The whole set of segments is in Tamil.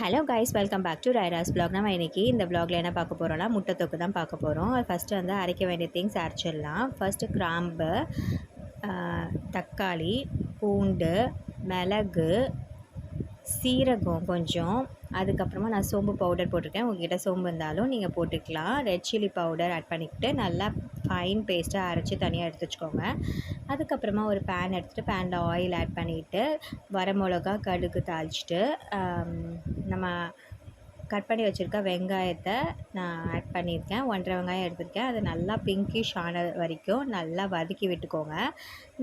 Hello guys welcome back to ரைராஸ் blog நம்ம இன்றைக்கி இந்த vlogல என்ன பார்க்க போகிறோம்னா முட்டை தொக்கு தான் பார்க்க போகிறோம் ஃபஸ்ட்டு வந்து அரைக்க வேண்டிய திங்ஸ் அரைச்சிடலாம். ஃபஸ்ட்டு கிராம்பு தக்காளி பூண்டு மிளகு சீரகம் கொஞ்சம். அதுக்கப்புறமா நான் சோம்பு பவுடர் போட்டிருக்கேன். உங்ககிட்ட சோம்பு இருந்தாலும் நீங்கள் போட்டுக்கலாம். ரெட் சில்லி பவுடர் ஆட் பண்ணிக்கிட்டு நல்லா ஃபைன் பேஸ்ட்டாக அரைச்சி தனியாக எடுத்து வச்சுக்கோங்க அதுக்கப்புறமா ஒரு பேன் எடுத்துகிட்டு பேனில் ஆயில் ஆட் பண்ணிவிட்டு வரமிளகா கடுகு தாளிச்சிட்டு நம்ம கட் பண்ணி வச்சுருக்க வெங்காயத்தை நான் ஆட் பண்ணியிருக்கேன். ஒன்றரை வெங்காயம் எடுத்திருக்கேன். அது நல்லா பிங்கிஷ் ஆன வரைக்கும் நல்லா வதக்கி விட்டுக்கோங்க.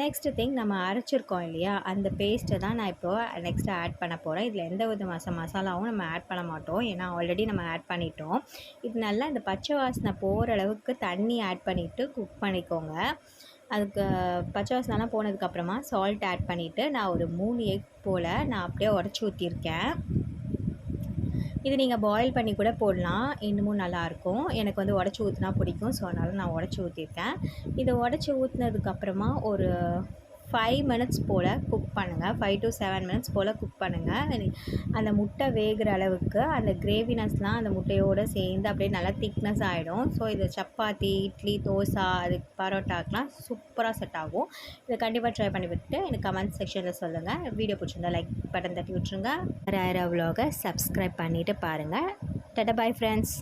நெக்ஸ்ட் திங் நம்ம அரைச்சிருக்கோம் இல்லையா? அந்த பேஸ்ட்டை தான் நான் இப்போது நெக்ஸ்ட்டு ஆட் பண்ண போகிறேன் இதில் எந்த வித மச மசாலாவும் நம்ம ஆட் பண்ண மாட்டோம். ஏன்னா ஆல்ரெடி நம்ம ஆட் பண்ணிட்டோம். இது நல்லா இந்த பச்சை வாசனை போகிற அளவுக்கு தண்ணி ஆட் பண்ணிவிட்டு குக் பண்ணிக்கோங்க. அதுக்கு பச்சை வாசனெலாம் போனதுக்கப்புறமா சால்ட் ஆட் பண்ணிவிட்டு நான் ஒரு மூணு எக் போல் நான் அப்படியே உடச்சி ஊற்றிருக்கேன் இது நீங்கள் பாயில் பண்ணி கூட போடலாம். இன்னமும் நல்லாயிருக்கும். எனக்கு வந்து உடச்சி ஊற்றினா பிடிக்கும். ஸோ அதனால் நான் உடச்சி ஊற்றிருக்கேன் இதை உடச்சி ஊற்றினதுக்கப்புறமா ஒரு ஃபைவ் மினிட்ஸ் போல் குக் பண்ணுங்கள் ஃபைவ் டு செவன் மினிட்ஸ் போல் குக் பண்ணுங்கள் அந்த முட்டை வேகிற அளவுக்கு அந்த கிரேவினஸ்லாம் அந்த முட்டையோடு சேர்ந்து அப்படியே நல்லா திக்னஸ் ஆகிடும் ஸோ இது சப்பாத்தி இட்லி தோசை அது பரோட்டாக்கெலாம் சூப்பராக செட் ஆகும். இதை கண்டிப்பாக ட்ரை பண்ணி விட்டு எனக்கு கமெண்ட் செக்ஷனில் சொல்லுங்கள் வீடியோ பிடிச்சிருந்தா லைக் பட்டன் தட்டி விட்ருங்க ரேரா vlog-அ சப்ஸ்கிரைப் பண்ணிவிட்டு பாருங்கள் டட்ட பாய் ஃப்ரெண்ட்ஸ்